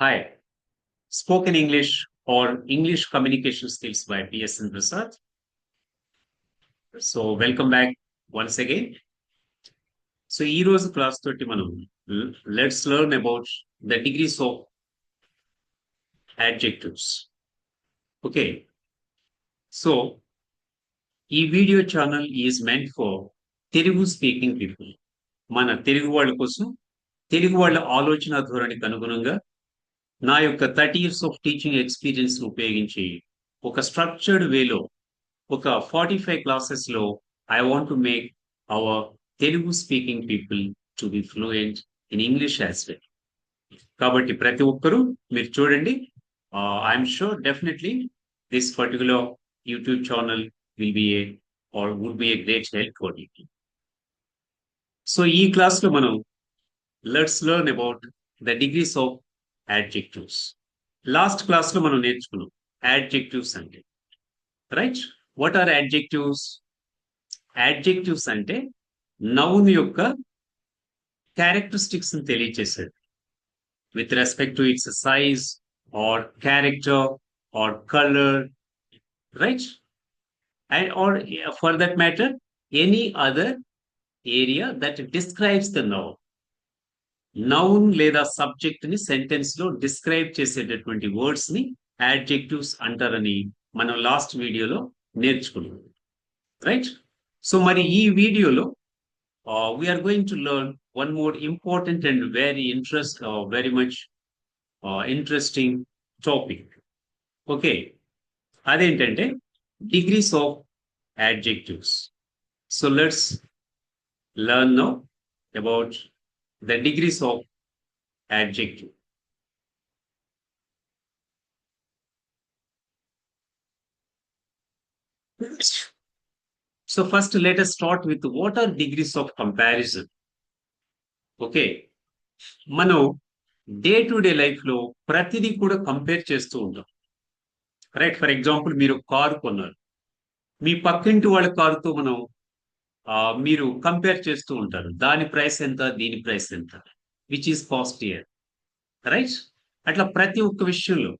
Hi, Spoken English or English Communication Skills by PSN Prasad. So welcome back once again so ఈ రోజు class తోటి మనం let's learn about the degrees of adjectives okay so ఈ video channel is meant for Telugu speaking people మన తెలుగు వాళ్ళ కోసం తెలుగు వాళ్ళ ఆలోచన ధోరణికి అనుగుణంగా నా యొక్క thirty years of teaching experience ఉపయోగించి ఒక స్ట్రక్చర్డ్ వేలో ఒక ఫార్టీ ఫైవ్ క్లాసెస్లో I want to make our Telugu speaking people to be fluent in English as well. కాబట్టి ప్రతి ఒక్కరూ మీరు చూడండి. I'm sure definitely this particular YouTube channel will be a or would be a great help for you. So ఈ క్లాస్లో మనం let's learn about the degrees of adjectives last క్లాస్లో మనం నేర్చుకున్నాం యాడ్జెక్టివ్స్ అంటే. Right what are adjectives adjectives అంటే noun యొక్క characteristics తెలియచేసేది. With respect to its size or character or colour right and or for that matter any other area that describes the noun noun లేదా సబ్జెక్ట్ని సెంటెన్స్లో describe చేసేటటువంటి వర్డ్స్ని adjectives అంటారని మనం last వీడియోలో నేర్చుకున్నాం. Right so మరి ఈ వీడియోలో we are going to learn one more important and very interest very much interesting topic okay అదేంటంటే degrees of adjectives so let's learn know about the degrees of adjective So first let us start with what are degrees of comparison. Okay మనం day to day లైఫ్లో ప్రతిదీ కూడా compare చేస్తూ ఉంటాం. Right for example మీరు car కొన్నారు. మీ పక్కింటి వాళ్ళ కారుతో మనం మీరు కంపేర్ చేస్తూ ఉంటారు. దాని ప్రైస్ ఎంత దీని ప్రైస్ ఎంత? Which is costlier right అట్లా ప్రతి ఒక్క విషయంలో.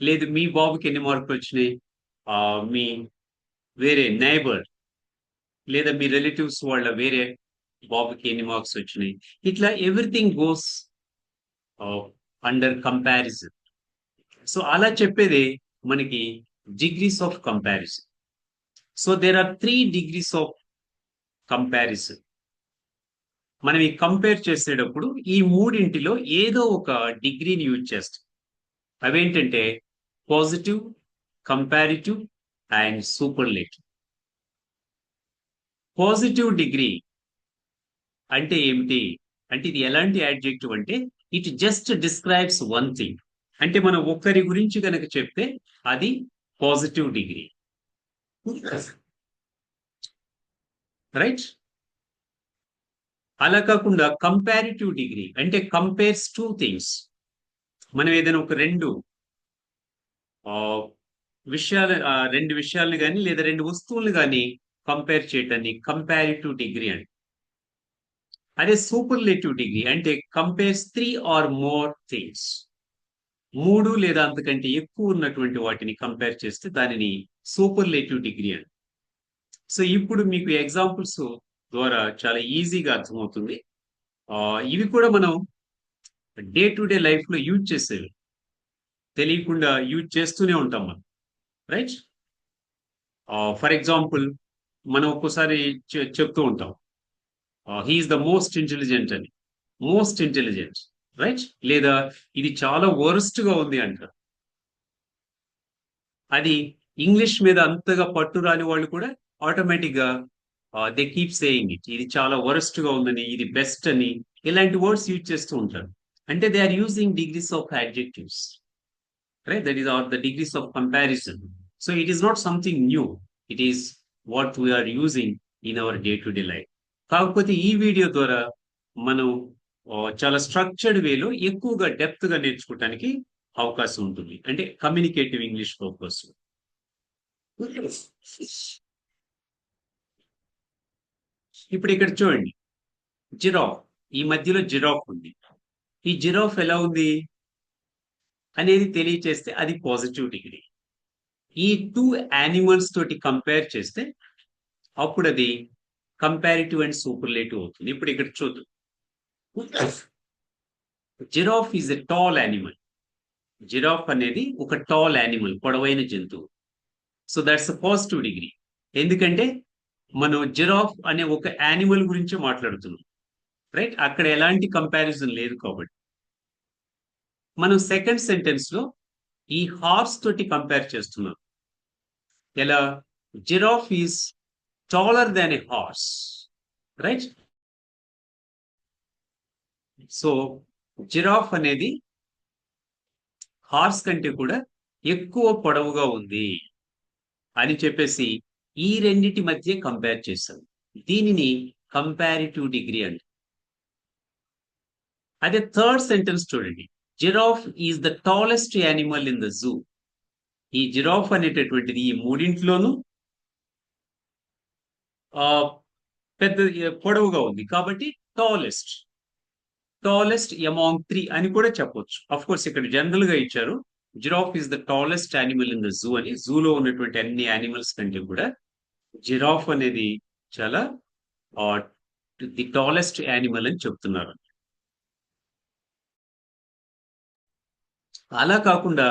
లేదు మీ బాబుకి ఎన్ని మార్కులు వచ్చినాయి? మీ వేరే నైబర్ లేదా మీ రిలేటివ్స్ వాళ్ళ వేరే బాబుకి ఎన్ని మార్క్స్ వచ్చినాయి? ఇట్లా everything goes under comparison so అలా చెప్పేది మనకి degrees of comparison so there are three degrees of comparison మనం ఈ కంపేర్ చేసేటప్పుడు ఈ మూడింటిలో ఏదో ఒక డిగ్రీని యూజ్ చేస్తాం. అవేంటంటే positive comparative and superlative positive degree అంటే ఏమిటి? అంటే ఇది ఎలాంటి యాడ్జెక్టివ్ అంటే it just describes one thing అంటే మనం ఒక్కరి గురించి కనుక చెప్తే అది పాజిటివ్ డిగ్రీ రైట్ అలా కాకుండా కంపారిటివ్ డిగ్రీ అంటే కంపేర్స్ టూ థింగ్స్ మనం ఏదైనా ఒక రెండు విషయాలు రెండు విషయాలను కానీ లేదా రెండు వస్తువులను కానీ కంపేర్ చేయటాన్ని కంపారిటివ్ డిగ్రీ అని. అదే సూపర్లేటివ్ డిగ్రీ అంటే compares three or more things మూడు లేదా అంతకంటే ఎక్కువ ఉన్నటువంటి వాటిని కంపేర్ చేస్తే దానిని సూపర్లేటివ్ డిగ్రీ అని. సో ఇప్పుడు మీకు ఎగ్జాంపుల్స్ ద్వారా చాలా ఈజీగా అర్థమవుతుంది. ఇవి కూడా మనం డే టు డే లైఫ్లో యూజ్ చేసేవి తెలియకుండా యూజ్ చేస్తూనే ఉంటాం మనం రైట్? ఫర్ ఎగ్జాంపుల్ మనం ఒక్కోసారి చెప్తూ ఉంటాం. He is the most intelligent అని. Most intelligent right? లేదా ఇది చాలా వరస్ట్గా ఉంది అంటారు అది ఇంగ్లీష్ మీద అంతగా పట్టు రాని వాళ్ళు కూడా ఆటోమేటిక్గా దే కీప్ సేయింగ్ ఇట్ ఇది చాలా వరస్ట్గా ఉందని ఇది బెస్ట్ అని ఇలాంటి వర్డ్స్ యూజ్ చేస్తూ ఉంటారు. అంటే they are using degrees of adjectives right that is or the degrees of comparison so it is not something new it is what we are using in our day to day life కాకపోతే ఈ video ద్వారా మనం uh, చాలా structured వేలో ఎక్కువగా డెప్త్గా నేర్చుకోవటానికి అవకాశం ఉంటుంది. అంటే కమ్యూనికేటివ్ ఇంగ్లీష్ పర్పస్ ఇప్పుడు ఇక్కడ చూడండి. జిరాఫ్. ఈ మధ్యలో జిరాఫ్ ఉంది. ఈ జిరాఫ్ ఎలా ఉంది? అనేది తెలియచేస్తే అది పాజిటివ్ డిగ్రీ. ఈ టూ యానిమల్స్ తోటి కంపేర్ చేస్తే అప్పుడు అది కంపారిటివ్ అండ్ సూపర్లేటివ్ అవుతుంది. ఇప్పుడు ఇక్కడ చూద్దాం. Giraffe is a tall animal. Giraffe అనేది ఒక టాల్ యానిమల్ పొడవైన జంతువు. So that's a positive degree ఎందుకంటే మనం జిరాఫ్ అనే ఒక యానిమల్ గురించి మాట్లాడుతున్నాం. రైట్ అక్కడ ఎలాంటి కంపారిజన్ లేదు కాబట్టి. మనం సెకండ్ సెంటెన్స్లో ఈ హార్స్ తోటి కంపేర్ చేస్తున్నాం. ఎలా? Giraffe is taller than a horse right so giraffe అనేది హార్స్ కంటే కూడా ఎక్కువ పొడవుగా ఉంది అని చెప్పేసి ఈ రెండిటి మధ్య కంపేర్ చేస్తాం దీనిని కంపారిటివ్ డిగ్రీ అంట. అదే థర్డ్ సెంటెన్స్ చూడండి. Giraffe is the tallest animal in the zoo ఈ జిరాఫ్ అనేటటువంటిది ఈ మూడింట్లోనూ ఆ పెద్ద పొడవుగా ఉంది. కాబట్టి టాలెస్ట్ టాలెస్ట్ అమాంగ్ త్రీ అని కూడా చెప్పొచ్చు. అఫ్ కోర్స్ ఇక్కడ జనరల్గా ఇచ్చారు. Giraffe is the tallest animal in the zoo అని. జూలో ఉన్నటువంటి అన్ని యానిమల్స్ కంటే కూడా జిరాఫ్ అనేది చాలా ది టాలెస్ట్ యానిమల్ అని చెప్తున్నారు. అలా కాకుండా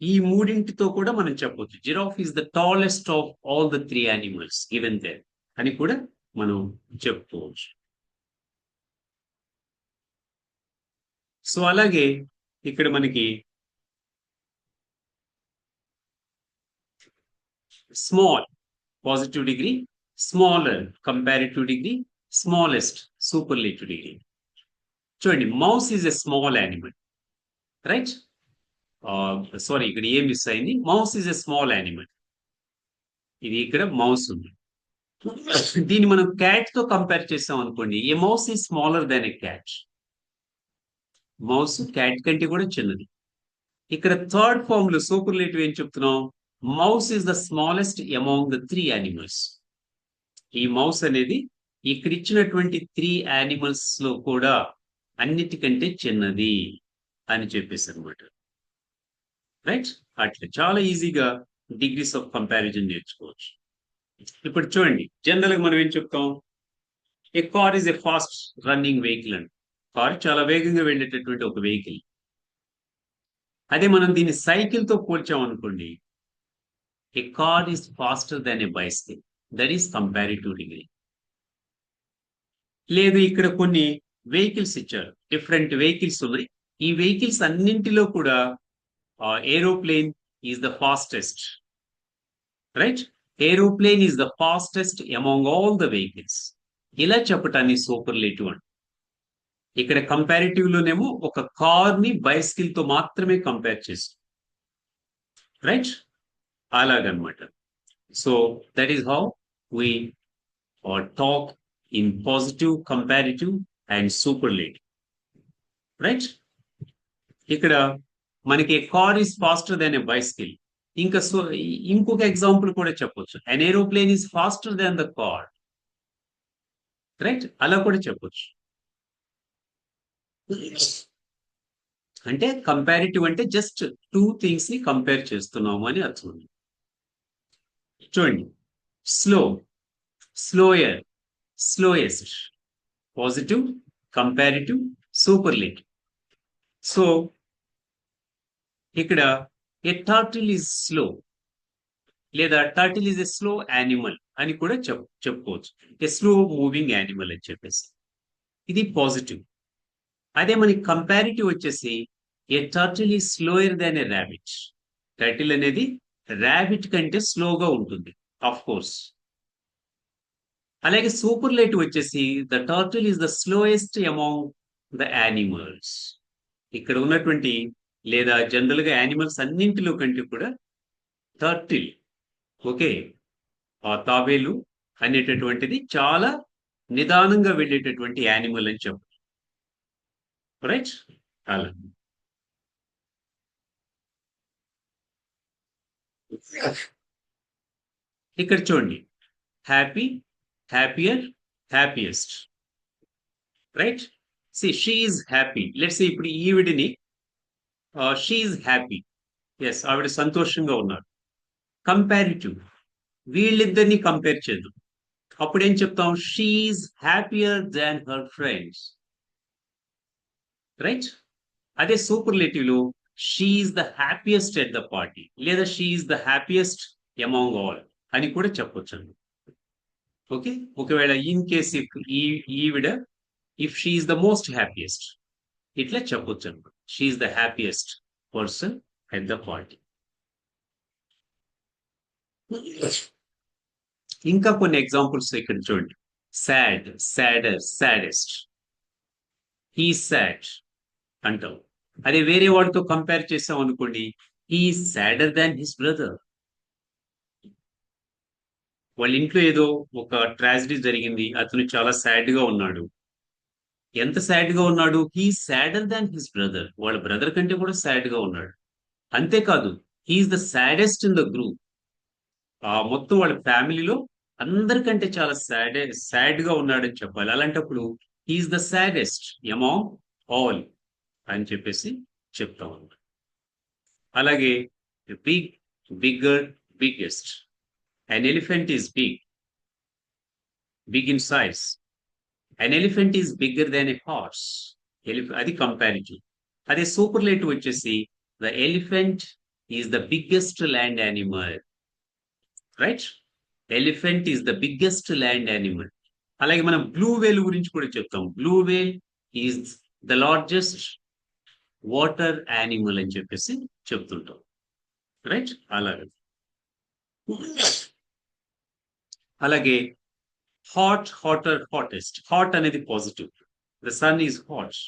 ఈ మూడింటితో కూడా మనం చెప్పవచ్చు giraffe is the tallest of all the three animals given they అని కూడా మనం చెప్పుకోవచ్చు. సో అలాగే ఇక్కడ మనకి small positive degree smaller comparative degree smallest superlative degree చూడండి mouse is a small animal right sorry ఇక్కడ ఏం మిస్ అయింది? Mouse is a small animal ఇది ఇక్కడ మౌస్ ఉంది. దీన్ని మనం క్యాట్తో కంపేర్ చేసాం అనుకోండి a mouse is smaller than a cat mouse cat కంటే కూడా చిన్నది. ఇక్కడ థర్డ్ ఫామ్లో సూపర్లేటివ్ ఏం చెప్తున్నాం? Mouse is the smallest among the three animals ఈ మౌస్ అనేది ఇక్కడ ఇచ్చినటువంటి త్రీ యానిమల్స్లో కూడా అన్నిటికంటే చిన్నది అని చెప్పేసి అనమాట రైట్ అట్లా చాలా ఈజీగా డిగ్రీస్ ఆఫ్ కంపారిజన్ నేర్చుకోవచ్చు. ఇప్పుడు చూడండి జనరల్గా మనం ఏం చెప్తాం? A car is a fast running vehicle అండి. కార్ చాలా వేగంగా వెళ్ళేటటువంటి ఒక వెహికల్ అదే మనం దీన్ని సైకిల్తో పోల్చామనుకోండి A car is faster than a bicycle. That is comparative degree లేదు ఇక్కడ కొన్ని వెహికల్స్ ఇచ్చారు. డిఫరెంట్ వెహికల్స్ ఉన్నాయి. ఈ వెహికల్స్ అన్నింటిలో కూడా aeroplane is the fastest right aeroplane is the fastest among all the vehicles ఇలా చెప్పటాన్ని సూపర్లేటివ్ అంట ఇక్కడ కంపారిటివ్ లోనేమో ఒక కార్ని బైస్కిల్తో మాత్రమే కంపేర్ చేస్తాం రైట్ అలాగనమాట. So that is how we talk in positive comparative and superlative right ఇక్కడ మనకి car is faster than a bicycle ఇంకా సో ఇంకొక ఎగ్జాంపుల్ కూడా చెప్పొచ్చు. An aeroplane is faster than the car right అలా కూడా చెప్పొచ్చు. అంటే కంపారిటివ్ అంటే జస్ట్ టూ థింగ్స్ని కంపేర్ చేస్తున్నాము అని అర్థం. చూడండి slow slower slowest positive comparative superlative so ఇక్కడ ఏ టర్టిల్ ఈజ్ స్లో లేదా turtle is a slow animal అని కూడా చెప్ చెప్పుకోవచ్చు. ఏ స్లో మూవింగ్ యానిమల్ అని చెప్పేసి. ఇది పాజిటివ్ అదే మనకి కంపారిటివ్ వచ్చేసి a turtle is slower than a rabbit turtle అనేది ర్యాబిట్ కంటే స్లోగా ఉంటుంది ఆఫ్ కోర్స్ అలాగే సూపర్ లైట్ వచ్చేసి the turtle is the slowest among the animals ఇక్కడ ఉన్నటువంటి లేదా జనరల్గా యానిమల్స్ అన్నింటిలో కంటే కూడా టర్టిల్ ఓకే ఆ తాబేలు అనేటటువంటిది చాలా నిదానంగా వెళ్ళేటటువంటి యానిమల్ అని చెప్పాలి రైట్ అలా. ఇక్కడ చూడండి. Happy happier happiest right see she is happy let's ఇప్పుడు ఈవిడిని షీఈ్ హ్యాపీ ఎస్ ఆవిడ సంతోషంగా ఉన్నారు కంపారిటివ్ వీళ్ళిద్దరిని కంపేర్ చేద్దాం. అప్పుడు ఏం చెప్తాం she's happier than her friends right అదే సూపర్లేటివ్ లో she's the happiest at the party లేదా she's the happiest among all అని కూడా చెప్పొచ్చండి ఓకే ఒకవేళ ఇన్ కేస్ ఇఫ్ ఈ ఈవిడ if she's the most happiest ఇట్లా చెప్పొచ్చు అనమాట she's the happiest person at the party ఇంకా కొన్ని ఎగ్జాంపుల్స్ ఇక్కడ చూడండి. Sad sadder saddest he sad అంటావు అదే వేరే వాడితో కంపేర్ చేసాం అనుకోండి he sadder than his brother వాళ్ళ ఇంట్లో ఏదో ఒక ట్రాజడీ జరిగింది అతను చాలా సాడ్గా ఉన్నాడు. ఎంత సాడ్గా ఉన్నాడు he sadder than his brother వాళ్ళ బ్రదర్ కంటే కూడా సాడ్గా ఉన్నాడు. అంతేకాదు he's the saddest in the group ఆ మొత్తం వాళ్ళ ఫ్యామిలీలో అందరికంటే చాలా సాడ్ సాడ్గా ఉన్నాడని చెప్పాలి. అలాంటప్పుడు he's the saddest among all అని చెప్పేసి చెప్తాం అన్నమాట అలాగే big bigger biggest. An elephant is big big in size an elephant is bigger than a horse అది కంపారిటివ్ అదే సూపర్లేటివ్ వచ్చేసి the elephant is the biggest land animal right elephant is the biggest land animal అలాగే మనం blue whale గురించి కూడా చెప్తాం. Blue whale is the largest water animal అని చెప్పేసి చెప్తుంటాం. రైట్? అలాగే. అలాగే హాట్ హాటర్ హాటెస్ట్ హాట్ అనేది positive the sun is hot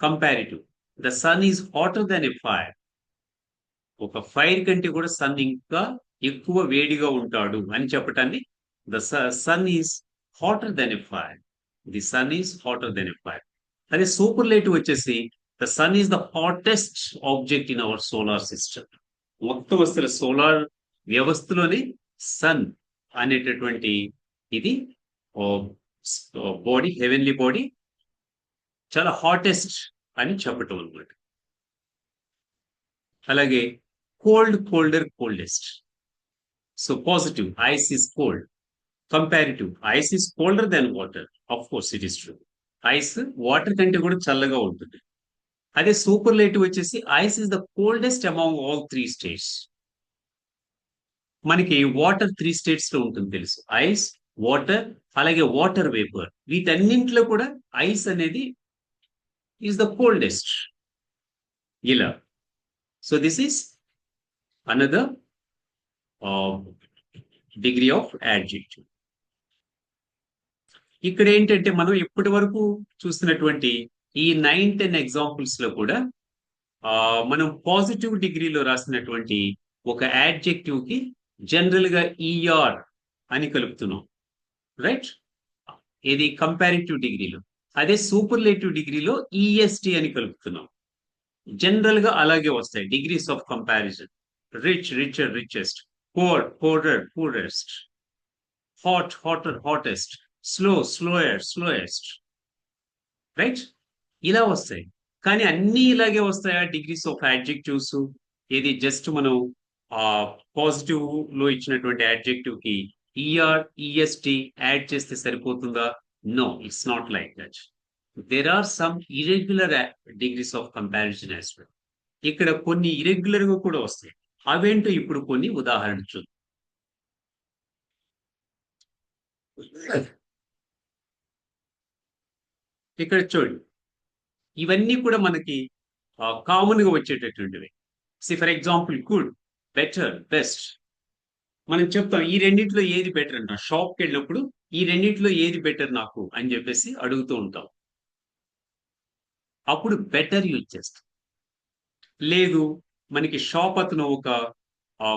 comparative the sun is hotter than a fire ఒక ఫైర్ కంటే కూడా సన్ ఇంకా ఎక్కువ వేడిగా ఉంటాడు అని చెప్పటాన్ని the sun is hotter than a fire the sun is hotter than a fire అదే సూపర్లేటివ్ వచ్చేసి the sun is the hottest object in our solar system మొత్తం అసలు సోలార్ వ్యవస్థలోనే సన్ అనేటటువంటి ఇది బాడీ హెవెన్లీ బాడీ చాలా హాటెస్ట్ అని చెప్పటం అనమాట అలాగే cold colder coldest so positive ice is cold comparative ice is colder than water of course it is true ice water కంటే కూడా చల్లగా ఉంటుంది. అదే సూపర్లేటివ్ వచ్చేసి ice is the coldest among all three states. మనకి వాటర్ త్రీ స్టేట్స్లో ఉంటుంది తెలుసు. ఐస్ వాటర్ అలాగే వాటర్ వేపర్. వీటన్నింటిలో కూడా ఐస్ అనేది ఈస్ ద కోల్డెస్ట్ ఇలా. So this is another degree of adjective ఇక్కడ ఏంటంటే మనం ఇప్పటి వరకు చూస్తున్నటువంటి ఈ నైన్ టెన్ ఎగ్జాంపుల్స్లో కూడా మనం పాజిటివ్ డిగ్రీలో రాసినటువంటి ఒక యాడ్జెక్టివ్కి జనరల్గా ఈఆర్ అని కలుపుతున్నాం. రైట్ ఇది కంపారిటివ్ డిగ్రీలో అదే సూపర్లేటివ్ డిగ్రీలో ఈఎస్టి అని కలుపుతున్నాం. జనరల్గా అలాగే వస్తాయి. Degrees of comparison rich richer richest poor poorer poorest hot hotter hottest slow slower slowest right ఇలా వస్తాయి. కానీ అన్ని ఇలాగే వస్తాయా? డిగ్రీస్ ఆఫ్ యాడ్జెక్టివ్స్ ఇది జస్ట్ మనం ఆ పాజిటివ్లో ఇచ్చినటువంటి యాడ్జెక్టివ్కి ఈఆర్ ఈఎస్టి యాడ్ చేస్తే సరిపోతుందా? No it's not like that there are some irregular degrees of comparison as well ఇక్కడ కొన్ని ఇరెగ్యులర్గా కూడా వస్తాయి. అవేంటో ఇప్పుడు కొన్ని ఉదాహరణ చూద్దాం. ఇక్కడ చూడండి. ఇవన్నీ కూడా మనకి కామన్గా వచ్చేటటువంటివి. See for example good better best మనం చెప్తాం ఈ రెండింటిలో ఏది బెటర్ అంటాం? షాప్కి వెళ్ళినప్పుడు ఈ రెండింటిలో ఏది బెటర్ నాకు? అని చెప్పేసి అడుగుతూ ఉంటాం. అప్పుడు బెటర్ యూజ్ చేస్తాం. లేదు మనకి షాప్ అతను ఒక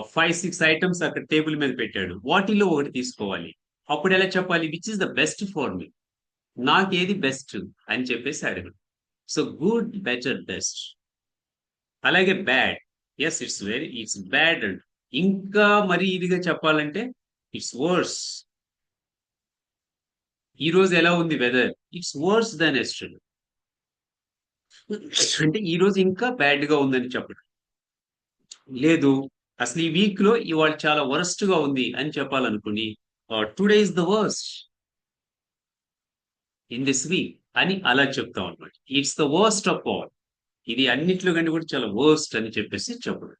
ఫైవ్ సిక్స్ ఐటమ్స్ అక్కడ టేబుల్ మీద పెట్టాడు. వాటిలో ఒకటి తీసుకోవాలి. అప్పుడు ఎలా చెప్పాలి? Which is the best for me నాకేది బెస్ట్ అని చెప్పేసి అడగడు. సో గుడ్ బెటర్ బెస్ట్ అలాగే bad yes it's very it's bad and ఇంకా మరి ఇదిగా చెప్పాలంటే ఇట్స్ వర్స్ ఈ రోజు ఎలా ఉంది weather it's worse than yesterday అంటే ఈరోజు ఇంకా బ్యాడ్గా ఉందని చెప్పడం. లేదు అసలు ఈ వీక్లో ఇవాళ చాలా వరస్ట్గా ఉంది అని చెప్పాలనుకుని today is the worst in this week అని అలా చెప్తాం అనమాట it's the worst of all ఇది అన్నిట్లో కంటే కూడా చాలా వర్స్ట్ అని చెప్పేసి చెప్పడం.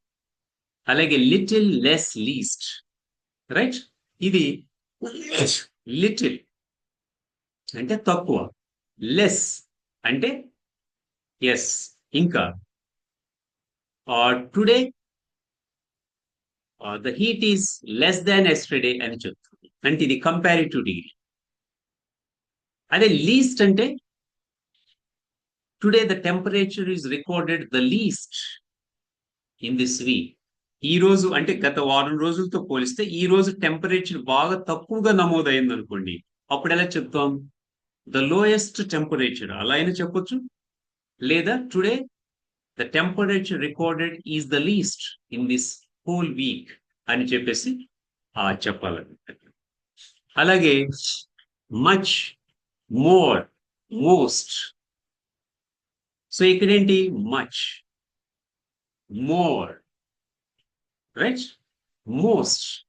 అలాగే లిటిల్ లెస్ లీస్ట్ రైట్ ఇది లిటిల్ అంటే తక్కువ. లెస్ అంటే ఎస్ ఇంకా today the heat is less than yesterday అని చెప్తుంది. అంటే ఇది కంపారిటివ్ డిగ్రీ అదే లీస్ట్ అంటే today the temperature is recorded the least in this week ఈ రోజు అంటే గత వారం రోజులతో పోలిస్తే ఈ రోజు టెంపరేచర్ బాగా తక్కువగా నమోదైంది అనుకోండి. అప్పుడు ఎలా చెప్తాం? ద లోయెస్ట్ టెంపరేచర్ అలా అయినా చెప్పొచ్చు. లేదా today the temperature recorded is the least in this whole week అని చెప్పేసి చెప్పాలనుకుంటున్నాను చెప్పాలని అలాగే much more most so ఇక్కడేంటి much more right most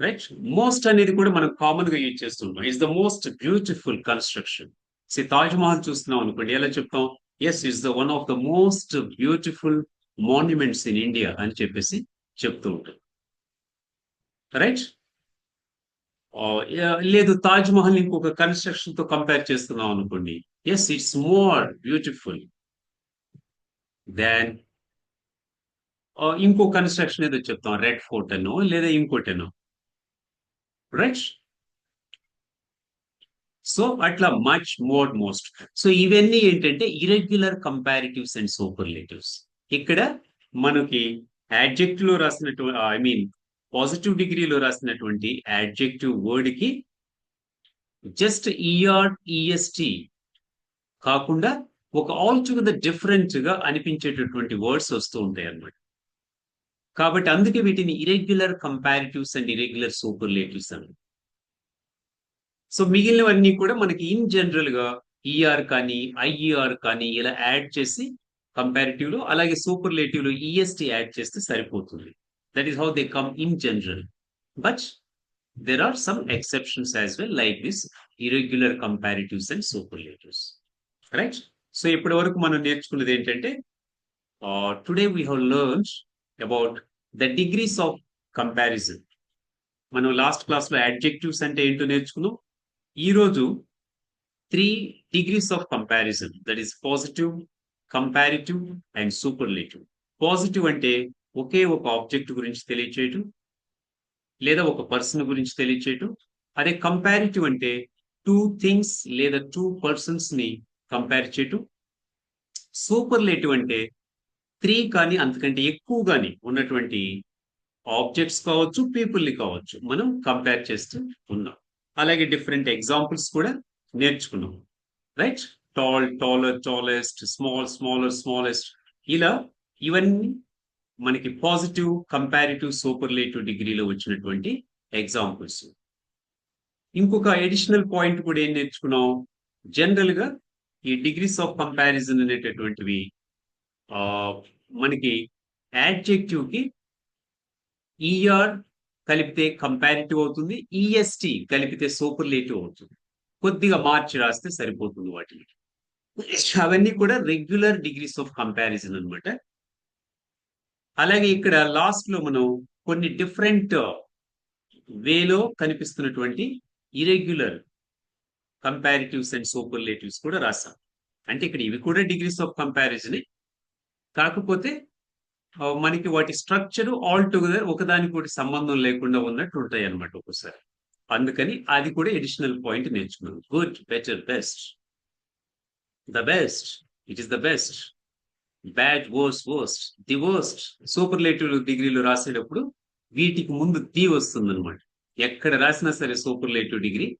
right most అనేది కూడా మనం కామన్గా యూజ్ చేస్తుంటాం. It's the most beautiful construction see Taj Mahal చూస్తున్నాం అనుకోండి. ఎలా చెప్తాం? Yes it's the one of the most beautiful monuments in India అని చెప్పేసి చెప్తూ ఉంటాం. రైట్ Oh, లేదు తాజ్ మహల్ ఇంకొక కన్స్ట్రక్షన్తో కంపేర్ చేస్తున్నాం అనుకోండి. Yes it's more beautiful than ఇంకో కన్స్ట్రక్షన్ ఏదో చెప్తాం రెడ్ ఫోర్ట్ అనో లేదా ఇంకోటనో రైట్ సో అట్లా మచ్ మోర్ మోస్ట్ సో ఇవన్నీ ఏంటంటే ఇరెగ్యులర్ కంపారిటివ్స్ అండ్ సూపర్లేటివ్స్ ఇక్కడ మనకి యాడ్జెక్ట్లో రాసినటువంటి ఐ మీన్ పాజిటివ్ డిగ్రీలో రాసినటువంటి యాడ్జెక్టివ్ వర్డ్కి జస్ట్ ఈఆర్ ఈఎస్టి కాకుండా ఒక ఆల్ టుగెదర్ డిఫరెంట్గా అనిపించేటటువంటి వర్డ్స్ వస్తూ ఉంటాయి అన్నమాట. కాబట్టి అందుకే వీటిని irregular comparatives and irregular superlatives అని. సో మిగిలినవన్నీ కూడా మనకి ఇన్ జనరల్గా ఈఆర్ కానీ ఐఈఆర్ కానీ ఇలా యాడ్ చేసి కంపారిటివ్లో అలాగే సూపర్లేటివ్లో ఈఎస్టీ యాడ్ చేస్తే సరిపోతుంది. That is how they come in general. But there are some exceptions as well, like this irregular comparatives and superlatives. Right? So, ఇప్పటి వరకు మనం నేర్చుకున్నది ఏంటంటే today we have learn about the degrees of comparison మనం last క్లాస్లో adjectives అంటే ఏంటో నేర్చుకున్నాం ఈ రోజు three degrees of comparison that is positive comparative and superlative positive అంటే ఒకే ఒక ఆబ్జెక్ట్ గురించి తెలియచేయటం లేదా ఒక పర్సన్ గురించి తెలియచేయటం. అదే కంపారిటివ్ అంటే టూ థింగ్స్ లేదా టూ పర్సన్స్ని కంపేర్ చేయటం. సూపర్లేటివ్ అంటే త్రీ కానీ అంతకంటే ఎక్కువ కానీ ఉన్నటువంటి ఆబ్జెక్ట్స్ కావచ్చు పీపుల్ని కావచ్చు మనం కంపేర్ చేస్తూ ఉన్నాం. అలాగే డిఫరెంట్ ఎగ్జాంపుల్స్ కూడా నేర్చుకున్నాం. Right? Tall taller tallest small smaller smallest ఇలా ఇవన్నీ మనకి పాజిటివ్ కంపారిటివ్ సూపర్లేటివ్ డిగ్రీలో వచ్చినటువంటి ఎగ్జాంపుల్స్ ఇంకొక అడిషనల్ పాయింట్ కూడా ఏం నేర్చుకున్నాం? జనరల్గా ఈ డిగ్రీస్ ఆఫ్ కంపారిజన్ అనేటటువంటివి మనకి యాడ్జెక్టివ్కి ఈఆర్ కలిపితే కంపారిటివ్ అవుతుంది ఈఎస్టి కలిపితే సూపర్లేటివ్ అవుతుంది. కొద్దిగా మార్చి రాస్తే సరిపోతుంది వాటిని అవన్నీ కూడా రెగ్యులర్ డిగ్రీస్ ఆఫ్ కంపారిజన్ అనమాట అలాగే ఇక్కడ లాస్ట్లో మనం కొన్ని డిఫరెంట్ వేలో కనిపిస్తున్నటువంటి ఇరెగ్యులర్ కంపారిటివ్స్ అండ్ సూపర్లేటివ్స్ కూడా రాసాం అంటే ఇక్కడ ఇవి కూడా డిగ్రీస్ ఆఫ్ కంపారిజన్ కాకపోతే మనకి వాటి స్ట్రక్చర్ ఆల్ టుగెదర్ ఒకదానికొకటి సంబంధం లేకుండా ఉన్నట్టు ఉంటాయి అనమాట ఒక్కోసారి. అందుకని అది కూడా ఎడిషనల్ పాయింట్ నేర్చుకున్నాం. Good better best the best it is the best bad worst worst the worst superlative డిగ్రీలో రాసేటప్పుడు వీటికి ముందు ది వస్తుంది అనమాట ఎక్కడ రాసినా సరే సూపర్లేటివ్ డిగ్రీ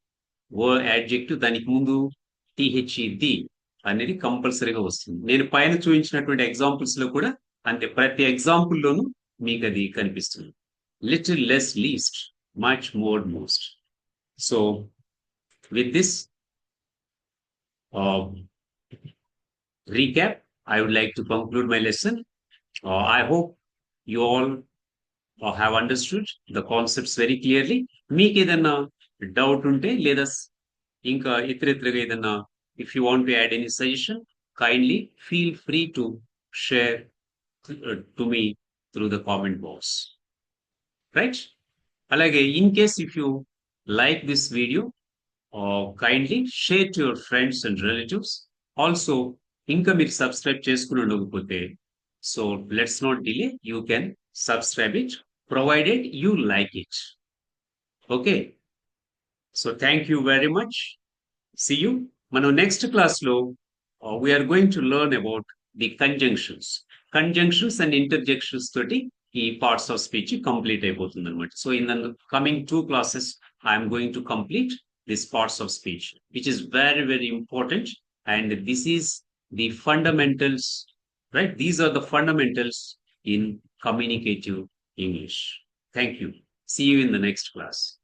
ఓ యాడ్జెక్టివ్ దానికి ముందు టిహెచ్ఈ ది అనేది కంపల్సరీగా వస్తుంది. నేను పైన చూపించినటువంటి ఎగ్జాంపుల్స్లో కూడా అంతే. ప్రతి ఎగ్జాంపుల్లోనూ మీకు అది కనిపిస్తుంది. Little less least much more most so with this recap I would like to conclude my lesson. Uh, I hope you all uh, have understood the concepts very clearly. మీకు ఏదన్నా డౌట్ ఉంటే లేదా స్- ఇంకా ఇతరితరగా ఏదన్నా if you want to add any suggestion kindly feel free to share to me through the comment box right అలాగే in case if you like this video kindly share to your friends and relatives also ఇంకా మీరు subscribe చేసుకుని ఉండకపోతే so let's not delay you can subscribe it provided you like it okay so thank you very much see you మనం next క్లాస్లో we're going to learn about the conjunctions conjunctions and interjections తోటి ఈ parts of speech complete అయిపోతుంది అనమాట so in the coming two classes I'm going to complete this parts of speech which is very very important and this is the fundamentals, right? These are the fundamentals in communicative English. Thank you. See you in the next class.